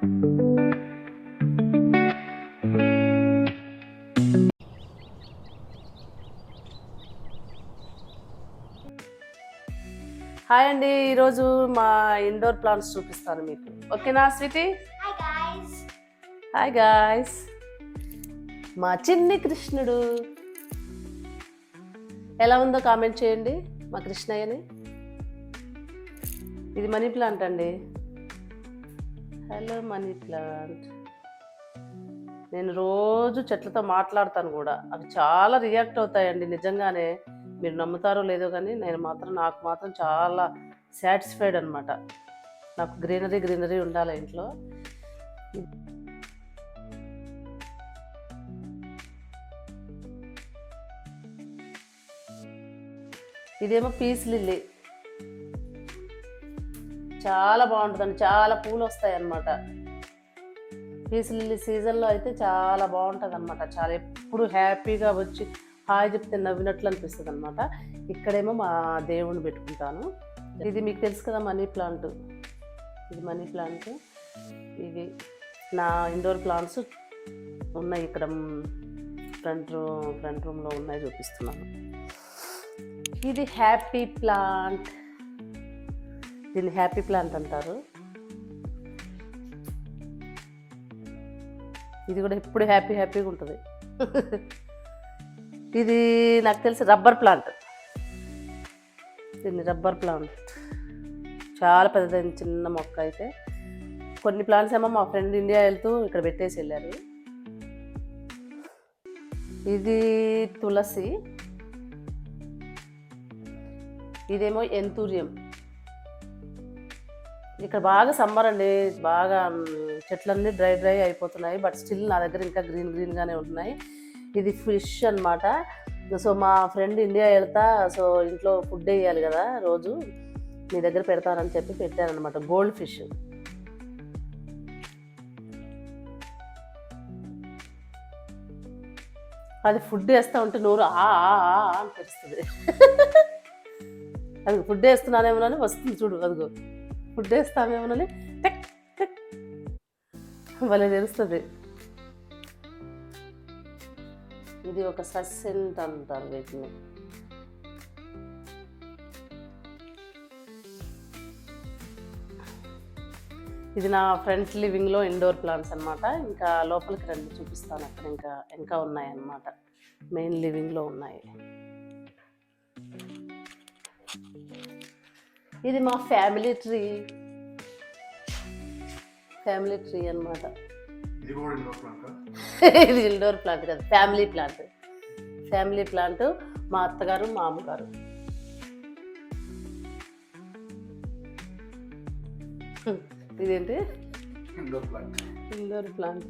Hi అండి ఈరోజు మా ఇండోర్ ప్లాంట్స్ చూపిస్తాను మీకు. ఓకేనా స్వీటీ. హాయ్ గాయ్స్ మా చిన్ని కృష్ణుడు. ఎలా ఉందో కామెంట్ చేయండి మా కృష్ణయ్యని. ఇది మనీ ప్లాంట్ అండి. హలో మనీ ప్లాంట్ నేను రోజు చెట్లతో మాట్లాడతాను కూడా. అవి చాలా రియాక్ట్ అవుతాయండి. నిజంగానే మీరు నమ్ముతారో లేదో కానీ నేను మాత్రం నాకు మాత్రం చాలా సాటిస్ఫైడ్ అనమాట నాకు గ్రీనరీ గ్రీనరీ ఉండాలి ఇంట్లో. ఇదేమో పీస్ లిల్లీ చాలా బాగుంటుందండి. చాలా పూలు వస్తాయి అన్నమాట పీస్ లిల్లీ సీజన్లో అయితే చాలా బాగుంటుంది అనమాట చాలా ఎప్పుడు హ్యాపీగా వచ్చి హాయ్ చెప్తే నవ్వినట్లు అనిపిస్తుంది అనమాట ఇక్కడేమో మా దేవుణ్ణి పెట్టుకుంటాను. ఇది మీకు తెలుసు కదా మనీ ప్లాంట్. ఇది మనీ ప్లాంట్. ఇవి నా ఇండోర్ ప్లాంట్స్ ఉన్నాయి ఇక్కడ. ఫ్రంట్ రూమ్ ఫ్రంట్ రూమ్లో ఉన్నాయి చూపిస్తున్నాను. ఇది హ్యాపీ ప్లాంట్. దీన్ని హ్యాపీ ప్లాంట్ అంటారు. ఇది కూడా ఎప్పుడు హ్యాపీ హ్యాపీగా ఉంటుంది. ఇది నాకు తెలిసి రబ్బర్ ప్లాంట్. దీన్ని రబ్బర్ ప్లాంట్. చాలా పెద్దదైన చిన్న మొక్క అయితే. కొన్ని ప్లాంట్స్ ఏమో మా ఫ్రెండ్ ఇండియా వెళ్తూ ఇక్కడ పెట్టేసి వెళ్ళారు. ఇది తులసి. ఇదేమో ఎంతూరియం. ఇక్కడ బాగా సమ్మర్ అండి. బాగా చెట్లన్నీ డ్రై డ్రై అయిపోతున్నాయి. బట్ స్టిల్ నా దగ్గర ఇంకా గ్రీన్ గ్రీన్గానే ఉంటున్నాయి. ఇది ఫిష్ అన్నమాట. సో మా ఫ్రెండ్ ఇండియా వెళ్తా సో ఇంట్లో ఫుడ్ వేయాలి కదా రోజు. మీ దగ్గర పెడతానని చెప్పి పెట్టారనమాట గోల్డ్ ఫిష్. అది ఫుడ్ వేస్తూ ఉంటే నోరు ఆ ఆ, ఆ అని తెలుస్తుంది. అది ఫుడ్ వేస్తున్నానేమో అని వస్తుంది చూడు అదిగో. ఫుడ్ వేస్తామేమోనని టక్ టక్. భలే తెలుస్తుంది. ఇది ఒక సస్సెంట్ అంటారు వీటిని. ఇది నా ఫ్రంట్ లివింగ్లో ఇండోర్ ప్లాంట్స్ అన్నమాట. ఇంకా లోపలికి రండి చూపిస్తాను అక్కడ ఇంకా ఇంకా ఉన్నాయి అన్నమాట మెయిన్ లివింగ్లో ఉన్నాయి. ఇది మా ఫ్యామిలీ ట్రీ ఫ్యామిలీ ట్రీ అన్నమాట. ఇది ఇండోర్ ప్లాంట్ ఇది ఇండోర్ ప్లాంట్ కదా ఫ్యామిలీ ప్లాంట్ ఫ్యామిలీ ప్లాంట్ మా అత్తగారు మా అమ్మగారు. ఇదేంటి? ఇండోర్ ప్లాంట్ ఇండోర్ ప్లాంట్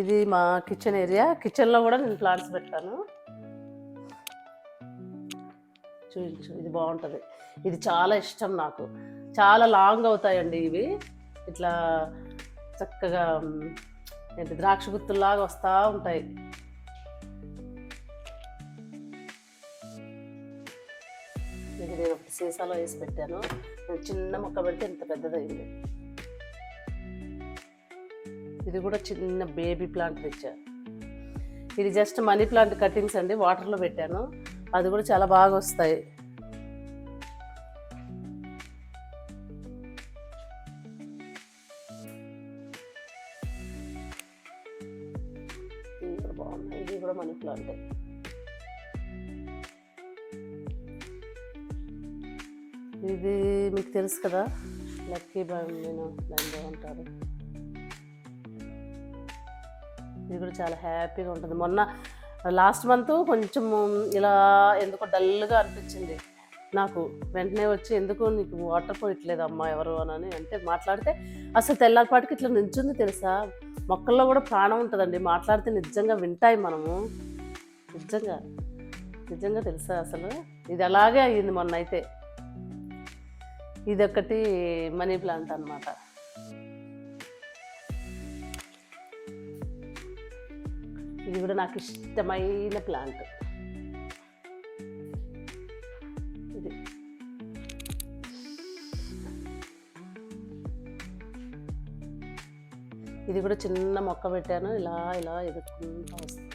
ఇది మా కిచెన్ ఏరియా కిచెన్లో కూడా నేను ప్లాంట్స్ పెట్టాను. చూపించు ఇది బాగుంటుంది. ఇది చాలా ఇష్టం నాకు. చాలా లాంగ్ అవుతాయండి ఇవి. ఇట్లా చక్కగా ఏంటి ద్రాక్ష గుత్తుల్లాగా వస్తూ ఉంటాయి. ఇది నేను ఒకటి సీసాలో వేసి పెట్టాను. చిన్న మొక్క పెడితే ఇంత పెద్దదైంది ఇది కూడా చిన్న బేబీ ప్లాంట్ తెచ్చా. ఇది జస్ట్ మనీ ప్లాంట్ కట్టింగ్స్ అండి. వాటర్లో పెట్టాను. అది కూడా చాలా బాగా వస్తాయి. కూడా బాగున్నాయి. ఇది కూడా మనీ ప్లాంటే ఇది మీకు తెలుసు కదా? లక్కీ నేను దాంట్లో అంటారు ఇది కూడా చాలా హ్యాపీగా ఉంటుంది. మొన్న లాస్ట్ మంత్ కొంచెం ఇలా ఎందుకో డల్గా అనిపించింది. నాకు వెంటనే వచ్చి ఎందుకు నీకు వాటర్ పోయట్లేదు అమ్మా ఎవరు అని అంటే మాట్లాడితే అసలు తెల్లారిపాటికి ఇట్లా నిల్చుంది తెలుసా? మొక్కల్లో కూడా ప్రాణం ఉంటుందండి. మాట్లాడితే నిజంగా వింటాయి మనము. నిజంగా. నిజంగా తెలుసా అసలు? ఇది అలాగే అయ్యింది మొన్న అయితే ఇదొకటి మనీ ప్లాంట్ అనమాట ఇది కూడా నాకు ఇష్టమైన ప్లాంట్. ఇది. ఇది కూడా చిన్న మొక్క పెట్టాను ఇలా ఇలా ఎదుర్కొంటూ వస్తుంది.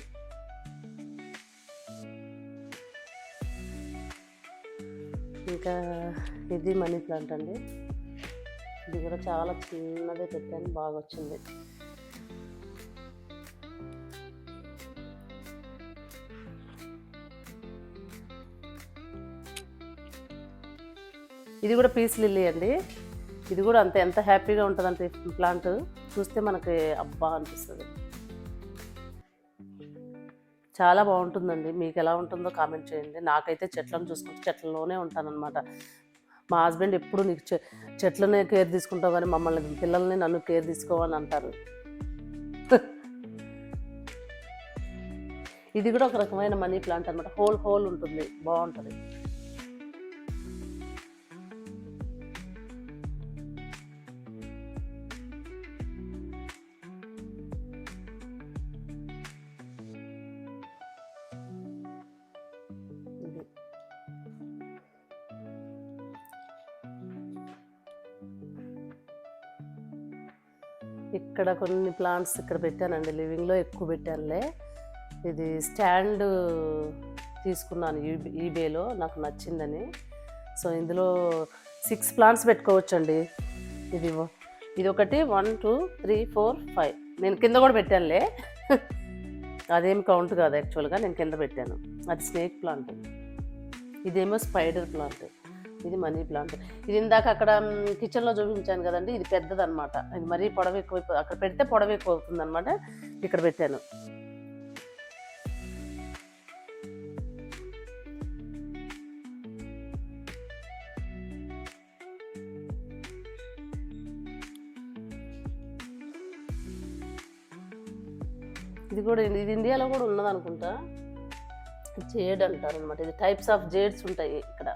ఇంకా ఇది మనీ ప్లాంట్ అండి. ఇది కూడా చాలా చిన్నదే పెట్టాను బాగా వచ్చింది ఇది కూడా పీస్ లిల్లీ అండి. ఇది కూడా అంత ఎంత హ్యాపీగా ఉంటుందంటే ప్లాంట్. చూస్తే మనకి అబ్బా అనిపిస్తుంది. చాలా బాగుంటుందండి. మీకు ఎలా ఉంటుందో కామెంట్ చేయండి. నాకైతే చెట్లను చూసుకుంటే చెట్లలోనే ఉంటానన్నమాట. మా హస్బెండ్ ఎప్పుడు నీకు చె చెట్లనే కేర్ తీసుకుంటావు కానీ మమ్మల్ని పిల్లల్ని నన్ను కేర్ తీసుకోవని అంటారు. ఇది కూడా ఒక రకమైన మనీ ప్లాంట్ అనమాట హోల్ హోల్ ఉంటుంది. బాగుంటుంది. ఇక్కడ కొన్ని ప్లాంట్స్ ఇక్కడ పెట్టానండి. లివింగ్లో ఎక్కువ పెట్టానులే. ఇది స్టాండ్ తీసుకున్నాను ఈ- ఈబేలో నాకు నచ్చిందని. సో ఇందులో సిక్స్ ప్లాంట్స్ పెట్టుకోవచ్చండి. ఇది ఇది ఒకటి one two three four five నేను కింద కూడా పెట్టానులే. అదేం కౌంట్ కాదు యాక్చువల్గా నేను కింద పెట్టాను. అది స్నేక్ ప్లాంట్ ఇదేమో స్పైడర్ ప్లాంట్ ఇది మనీ ప్లాంట్. ఇది ఇందాక అక్కడ కిచెన్లో చూపించాను కదండి ఇది పెద్దదన్నమాట. ఇది మరీ పొడవ ఎక్కువ అక్కడ పెడితే పొడవ ఎక్కువ అవుతుంది అనమాట ఇక్కడ పెట్టాను. ఇది కూడా ఇది ఇండియాలో కూడా ఉన్నది అనుకుంటా జేడ్ అంటారు అనమాట ఇది టైప్స్ ఆఫ్ జేడ్స్ ఉంటాయి ఇక్కడ.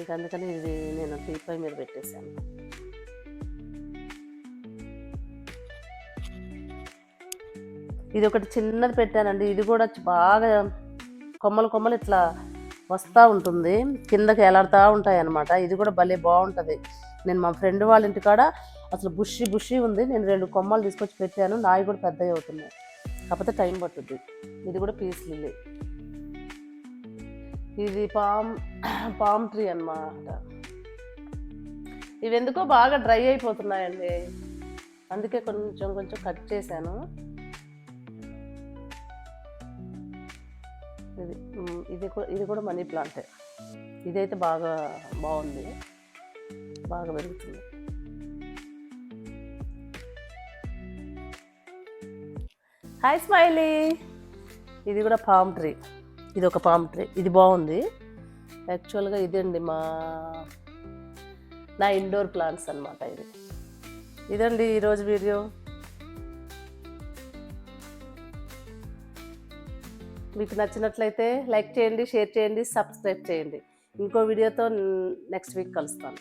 ఇంకా అందుకని ఇది నేను టీపై మీద పెట్టేశాను. ఇది ఒకటి చిన్నది పెట్టానండి. ఇది కూడా బాగా కొమ్మలు కొమ్మలు ఇట్లా వస్తూ ఉంటుంది. కిందకి ఎలాడుతూ ఉంటాయి అనమాట ఇది కూడా భలే బాగుంటుంది. నేను మా ఫ్రెండ్ వాళ్ళ ఇంటికాడ అసలు బుషి బుషి ఉంది. నేను రెండు కొమ్మలు తీసుకొచ్చి పెట్టాను. నాయి కూడా పెద్దవి అవుతున్నాయి. కాకపోతే టైం పట్టుద్ది. ఇది కూడా పీస్ లిల్లీ. ఇది పామ్ పామ్ ట్రీ అన్నమాట. ఇవి ఎందుకో బాగా డ్రై అయిపోతున్నాయండి. అందుకే కొంచెం కొంచెం కట్ చేశాను. ఇది ఇది కూడా ఇది కూడా మనీ ప్లాంటే. ఇదైతే బాగా బాగుంది. బాగా పెరుగుతుంది. Hi smiley. ఇది కూడా పామ్ ట్రీ. ఇది ఒక పామ్ ట్రీ. ఇది బాగుంది. యాక్చువల్గా ఇదండి మా నా ఇండోర్ ప్లాంట్స్ అనమాట ఇది ఇదండి ఈరోజు వీడియో. మీకు నచ్చినట్లయితే లైక్ చేయండి షేర్ చేయండి సబ్స్క్రైబ్ చేయండి. ఇంకో వీడియోతో నెక్స్ట్ వీక్ కలుస్తాను.